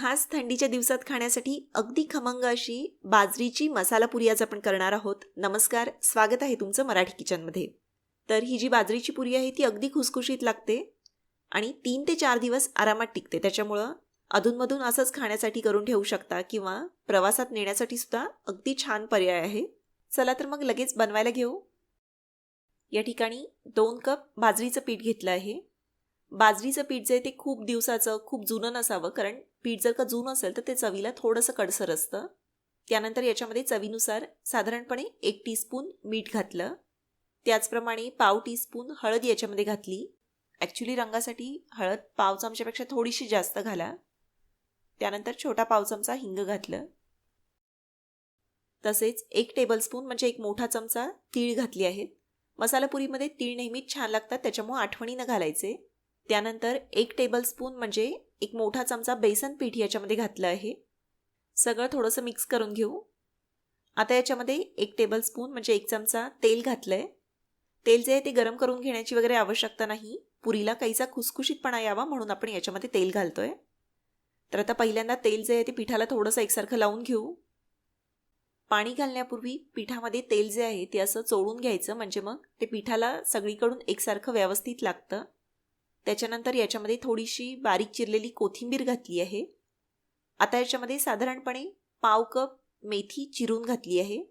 खास थंडीच्या दिवसात खाण्यासाठी अगदी खमंग अशी बाजरीची मसाला पुरी आज आपण करणार आहोत. नमस्कार स्वागत आहे तुमचं मराठी किचनमध्ये. तर ही जी बाजरीची पुरी आहे ती अगदी खुसखुशीत लागते आणि तीन ते चार दिवस आरामात टिकते. त्याच्यामुळं अधूनमधून असंच खाण्यासाठी करून ठेवू शकता किंवा प्रवासात नेण्यासाठी सुद्धा अगदी छान पर्याय आहे. चला तर मग लगेच बनवायला घेऊ. या ठिकाणी दोन कप बाजरीचं पीठ घेतलं आहे. बाजरीचं पीठ जे आहे ते खूप दिवसाचं खूप जुनं नसावं कारण पीठ जर का जुनं असेल तर ते चवीला थोडंसं कडसर असतं. त्यानंतर याच्यामध्ये चवीनुसार साधारणपणे एक टीस्पून मीठ घातलं. त्याचप्रमाणे पाव टीस्पून हळद याच्यामध्ये घातली. ॲक्च्युली रंगासाठी हळद पाव चमच्यापेक्षा थोडीशी जास्त घाला. त्यानंतर छोटा पाव चमचा हिंग घातलं. तसेच एक टेबलस्पून म्हणजे एक मोठा चमचा तीळ घातली आहेत मसालापुरीमध्ये तीळ नेहमीच छान लागतात त्याच्यामुळे आठवणीनं घालायचे. त्यानंतर एक टेबलस्पून म्हणजे एक मोठा चमचा बेसन पीठ याच्यामध्ये घातलं आहे. सगळं थोडंसं मिक्स करून घेऊ. आता याच्यामध्ये एक टेबलस्पून म्हणजे एक चमचा तेल घातलं आहे तेल जे आहे ते गरम करून घेण्याची वगैरे आवश्यकता नाही. पुरीला काहीचा खुसखुशीतपणा यावा म्हणून आपण याच्यामध्ये तेल घालतो आहे तर आता पहिल्यांदा तेल जे आहे ते पिठाला थोडंसं एकसारखं लावून घेऊ. पाणी घालण्यापूर्वी पिठामध्ये तेल जे आहे ते असं चोळून घ्यायचं. म्हणजे मग ते पिठाला सगळीकडून एकसारखं व्यवस्थित लागतं. त्याच्यानंतर याच्यामध्ये थोडीशी बारीक चिरलेली कोथिंबीर घातली आहे. आता याच्यामध्ये साधारणपणे पाव कप मेथी चिरून घातली आहे.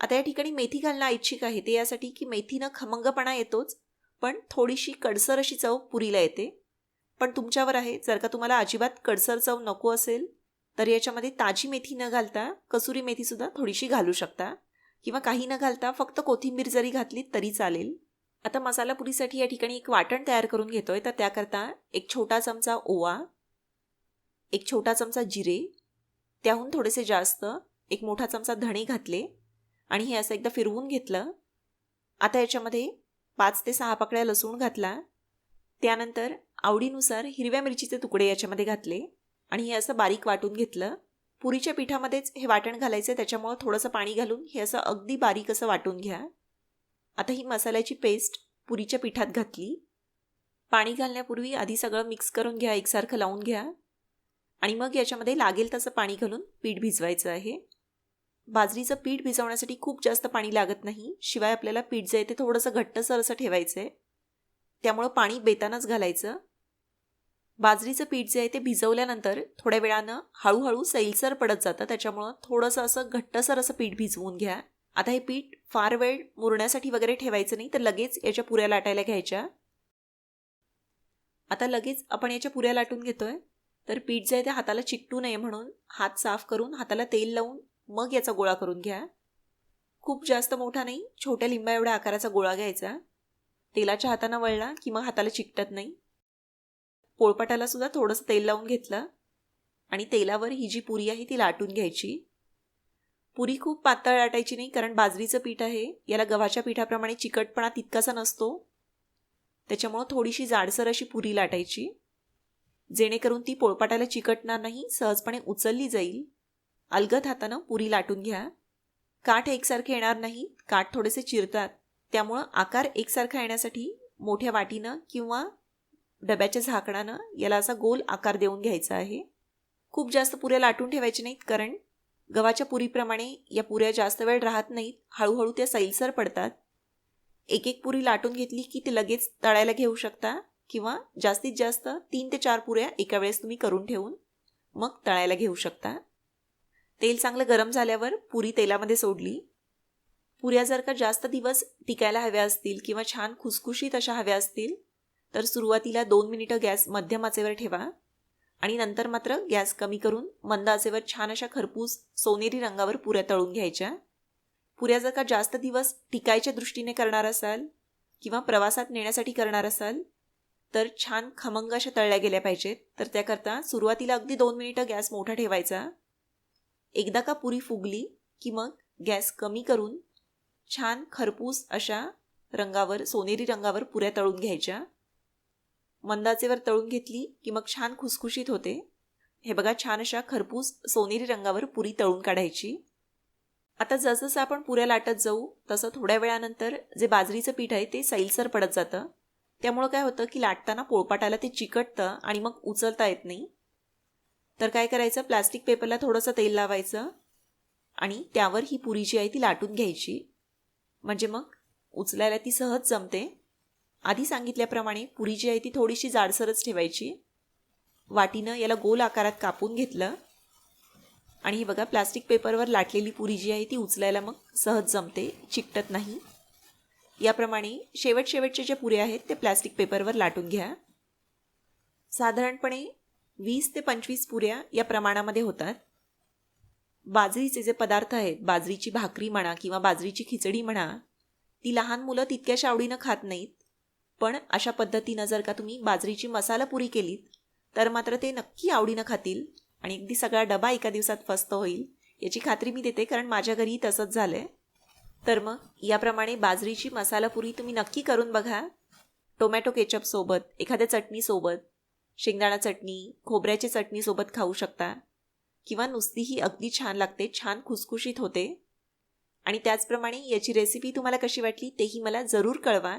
आता या ठिकाणी मेथी घालणं ऐच्छिक आहे. ते यासाठी की मेथीनं खमंगपणा येतोच पण थोडीशी कडसर अशी चव पुरीला येते. पण तुमच्यावर आहे. जर का तुम्हाला अजिबात कडसर चव नको असेल तर याच्यामध्ये ताजी मेथी न घालता कसुरी मेथीसुद्धा थोडीशी घालू शकता. किंवा काही न घालता फक्त कोथिंबीर जरी घातली तरी चालेल. आता मसाला पुरीसाठी या ठिकाणी एक वाटण तयार करून घेतोय. तर त्याकरता एक छोटा चमचा ओवा एक छोटा चमचा जिरे त्याहून थोडेसे जास्त एक मोठा चमचा धणे घातले आणि हे असं एकदा फिरवून घेतलं. आता याच्यामध्ये पाच ते सहा पाकळ्या लसूण घातला. त्यानंतर आवडीनुसार हिरव्या मिरचीचे तुकडे याच्यामध्ये घातले आणि हे असं बारीक वाटून घेतलं. पुरीच्या पिठामध्येच हे वाटण घालायचं त्याच्यामुळं थोडंसं पाणी घालून हे असं अगदी बारीक असं वाटून घ्या. आता ही मसाल्याची पेस्ट पुरीच्या पिठात घातली. पाणी घालण्यापूर्वी आधी सगळं मिक्स करून घ्या एकसारखं लावून घ्या. आणि मग याच्यामध्ये लागेल तसं पाणी घालून पीठ भिजवायचं आहे. बाजरीचं पीठ भिजवण्यासाठी खूप जास्त पाणी लागत नाही शिवाय आपल्याला पीठ जे आहे ते थोडंसं घट्टसर असं ठेवायचं आहे. त्यामुळं पाणी बेतानाच घालायचं. बाजरीचं पीठ जे आहे ते भिजवल्यानंतर थोड्या वेळानं हळूहळू सैलसर पडत जातं त्याच्यामुळं थोडंसं असं घट्टसर असं पीठ भिजवून घ्या. आता हे पीठ फार वेळ मुरण्यासाठी वगैरे ठेवायचं नाही तर लगेच याच्या पुऱ्या लाटायला घ्यायच्या. आता लगेच आपण याच्या पुऱ्या लाटून घेतोय. तर पीठ जे आहे ते हाताला चिकटू नये म्हणून हात साफ करून हाताला तेल लावून मग याचा गोळा करून घ्या. खूप जास्त मोठा नाही छोट्या लिंबा एवढ्या आकाराचा गोळा घ्यायचा. तेलाच्या हातानं वळला की मग हाताला चिकटत नाही. पोळपाटाला सुद्धा थोडंसं तेल लावून घेतलं. आणि तेलावर ही जी पुरी आहे ती लाटून घ्यायची. पुरी खूप पातळ लाटायची नाही कारण बाजरीचं पीठ आहे. याला गव्हाच्या पिठाप्रमाणे चिकटपणा तितकासा नसतो. त्याच्यामुळं थोडीशी जाडसर अशी पुरी लाटायची जेणेकरून ती पोळपाटाला चिकटणार नाही सहजपणे उचलली जाईल. अलगद हातानं पुरी लाटून घ्या. काठ एकसारखे येणार नाही काठ थोडेसे चिरतात. त्यामुळं आकार एकसारखा येण्यासाठी मोठ्या वाटीनं किंवा डब्याच्या झाकणानं याला असा गोल आकार देऊन घ्यायचा आहे. खूप जास्त पुऱ्या लाटून ठेवायचे नाहीत कारण गव्हाच्या पुरीप्रमाणे या पुऱ्या जास्त वेळ राहत नाहीत. हळूहळू त्या सैलसर पडतात. एक एक पुरी लाटून घेतली की ते लगेच तळायला घेऊ शकता किंवा जास्तीत जास्त तीन ते चार पुऱ्या एका वेळेस तुम्ही करून ठेवून मग तळायला घेऊ शकता. तेल चांगलं गरम झाल्यावर पुरी तेलामध्ये सोडली. पुऱ्या जर का जास्त दिवस टिकायला हव्या असतील किंवा छान खुसखुशीत अशा हव्या असतील तर सुरुवातीला दोन मिनिटं गॅस मध्यम आचेवर ठेवा. आणि नंतर मात्र गॅस कमी करून मंद आचेवर छान अशा खरपूस सोनेरी रंगावर पुऱ्या तळून घ्यायच्या. पुऱ्या जर का जास्त दिवस टिकायच्या दृष्टीने करणार असाल किंवा प्रवासात नेण्यासाठी करणार असाल तर छान खमंग अशा तळल्या गेल्या पाहिजेत. तर त्याकरता सुरुवातीला अगदी दोन मिनिटं गॅस मोठा ठेवायचा. एकदा का पुरी फुगली की मग गॅस कमी करून छान खरपूस अशा रंगावर सोनेरी रंगावर पुऱ्या तळून घ्यायच्या. मंदाचेवर तळून घेतली की मग छान खुसखुशीत होते. हे बघा छान अशा खरपूस सोनेरी रंगावर पुरी तळून काढायची. आता जसजसं आपण पुऱ्या लाटत जाऊ तसं थोड्या वेळानंतर जे बाजरीचं पीठ आहे ते सैलसर पडत जातं. त्यामुळं काय होतं की लाटताना पोळपाटाला ते चिकटतं आणि मग उचलता येत नाही. तर काय करायचं? प्लास्टिक पेपरला थोडंसं तेल लावायचं आणि त्यावर ही पुरी जी आहे ती लाटून घ्यायची. म्हणजे मग उचलायला ती सहज जमते. आधी सांगितल्याप्रमाणे पुरी जी आहे ती थोडीशी जाडसरच ठेवायची. वाटीनं याला गोल आकारात कापून घेतलं. आणि हे बघा प्लास्टिक पेपरवर लाटलेली पुरी जी आहे ती उचलायला मग सहज जमते चिकटत नाही. याप्रमाणे शेवट शेवटचे जे पुरे आहेत ते प्लास्टिक पेपरवर लाटून घ्या. साधारणपणे वीस ते पंचवीस पुऱ्या या प्रमाणामध्ये होतात. बाजरीचे जे पदार्थ आहेत बाजरीची भाकरी म्हणा किंवा बाजरीची खिचडी म्हणा ती लहान मुलं तितक्याशा आवडीनं खात नाहीत. पण अशा पद्धतीनं जर का तुम्ही बाजरीची मसाला पुरी केलीत तर मात्र ते नक्की आवडीनं खातील आणि अगदी सगळा डबा एका दिवसात फस्त होईल याची खात्री मी देते कारण माझ्या घरी तसंच झालं आहे तर मग याप्रमाणे बाजरीची मसाला पुरी तुम्ही नक्की करून बघा. टोमॅटो केचपसोबत एखाद्या चटणीसोबत शेंगदाणा चटणी खोबऱ्याची चटणीसोबत खाऊ शकता. किंवा नुसतीही अगदी छान लागते छान खुसखुशीत होते. आणि त्याचप्रमाणे याची रेसिपी तुम्हाला कशी वाटली तेही मला जरूर कळवा.